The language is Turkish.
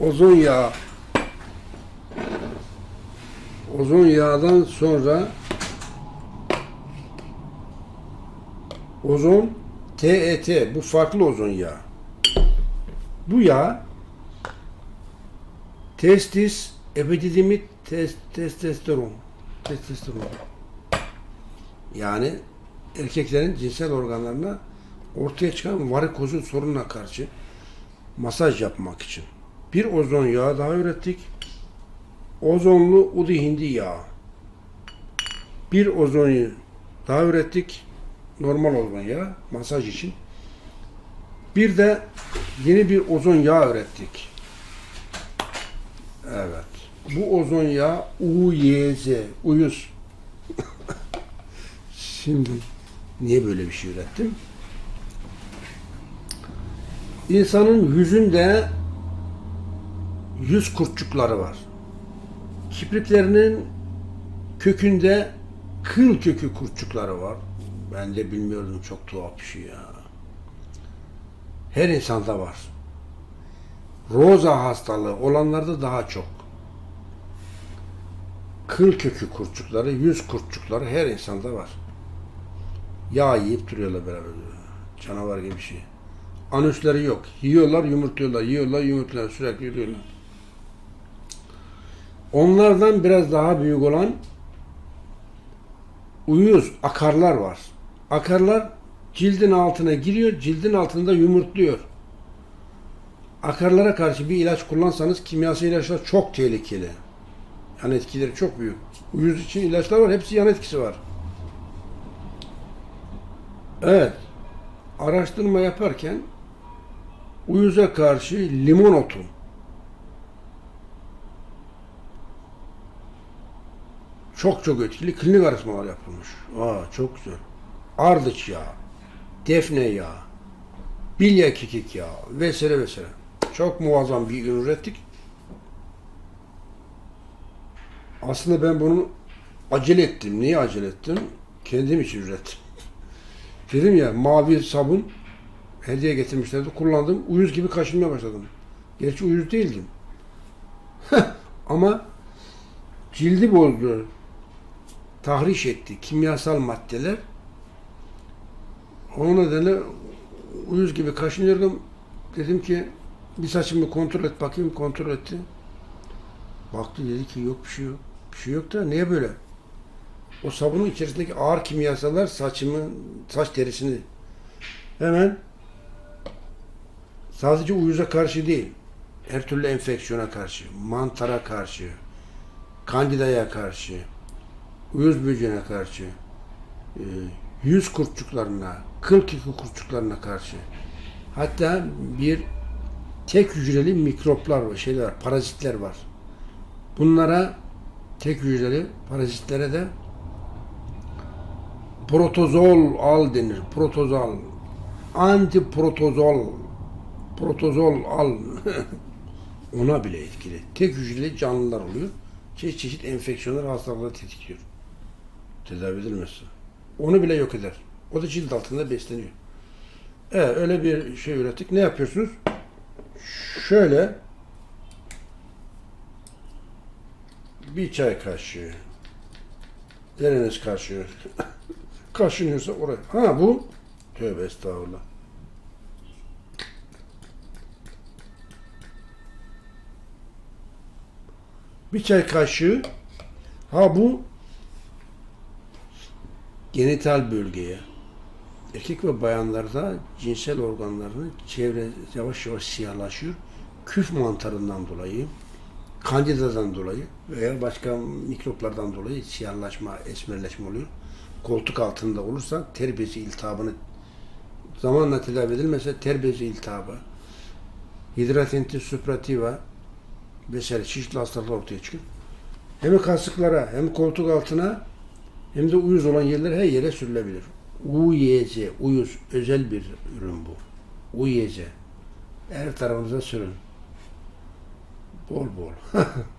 ozon yağı ozon yağdan sonra ozon TET bu farklı ozon yağı. Bu yağ testis, epididimit, tes, testosteron. Testosteron. Yani erkeklerin cinsel organlarına ortaya çıkan varikozun sorununa karşı masaj yapmak için. Bir ozon yağı daha ürettik. Ozonlu udi hindi yağı. Bir ozon daha ürettik. Normal ozon yağı masaj için. Bir de yeni bir ozon yağı ürettik. Evet. Bu ozon yağı UYZ, uyuz. Şimdi niye böyle bir şey ürettim? İnsanın yüzünde yüz kurtçukları var. Kipriklerinin kökünde kıl kökü kurtçukları var. Ben de bilmiyordum çok tuhaf bir şey ya. Her insanda var. Roza hastalığı olanlarda daha çok. Kıl kökü kurtçukları, yüz kurtçukları her insanda var. Yağ yiyip duruyorlar beraber. Canavar gibi bir şey. Anüsleri yok. Yiyorlar, yumurtluyorlar. Yiyorlar, yumurtluyorlar. Sürekli yiyorlar. Onlardan biraz daha büyük olan uyuz akarlar var. Akarlar cildin altına giriyor, cildin altında yumurtluyor. Akarlara karşı bir ilaç kullansanız kimyasal ilaçlar çok tehlikeli. Yan etkileri çok büyük. Uyuz için ilaçlar var, hepsi yan etkisi var. Evet. Araştırma yaparken uyuza karşı limon otu çok çok etkili klinik araştırmalar yapılmış. Aa çok güzel. Ardıç yağı, defne yağı, bilye kekik yağı vesaire vesaire. Çok muazzam bir ürün ürettik. Aslında ben bunu acele ettim. Niye acele ettim? Kendim için ürettim. Dedim ya mavi sabun hediye getirmişlerdi. Kullandım. Uyuz gibi kaşınmaya başladım. Gerçi uyuz değildim. Ama cildi bozdu. Tahriş etti. Kimyasal maddeler. O nedenle uyuz gibi kaşınıyordum. Dedim ki bir saçımı kontrol et bakayım. Kontrol etti. Baktı dedi ki yok bir şey yok. Bir şey yok da niye böyle? O sabunun içerisindeki ağır kimyasallar saçımın, saç derisini hemen sadece uyuza karşı değil, her türlü enfeksiyona karşı, mantara karşı, kandidaya karşı, uyuz böceğine karşı, e, yüz kurtçuklarına, kıl kökü kurtçuklarına karşı, hatta bir tek hücreli mikroplar var, şeyler var, parazitler var. Bunlara tek hücreli parazitlere de protozol al denir. Protozol. Antiprotozol. Protozol al. Ona bile etkili. Tek hücreli canlılar oluyor. Çeşit çeşit enfeksiyonlar, hastalıkları tetikliyor. Tedavi edilmezse. Onu bile yok eder. O da cilt altında besleniyor. Evet, öyle bir şey ürettik. Ne yapıyorsunuz? Şöyle bir çay kaşığı Nereniz kaşıyor? Kaşınıyorsa oraya. Ha bu. Tövbe estağfurullah. Bir çay kaşığı. Ha bu genital bölgeye. Erkek ve bayanlarda cinsel organlarının çevre yavaş yavaş siyahlaşıyor. Küf mantarından dolayı, kandidadan dolayı veya başka mikroplardan dolayı siyahlaşma, esmerleşme oluyor. Koltuk altında olursa ter bezi iltihabını zamanla tedavi edilmese ter bezi iltihabı, hidratentis suprativa vesaire çeşitli hastalıklar ortaya çıkıyor. Hem kasıklara hem koltuk altına hem de uyuz olan yerler her yere sürülebilir. UYZ, uyuz özel bir ürün bu. UYZ. Her tarafınıza sürün. Bol bol.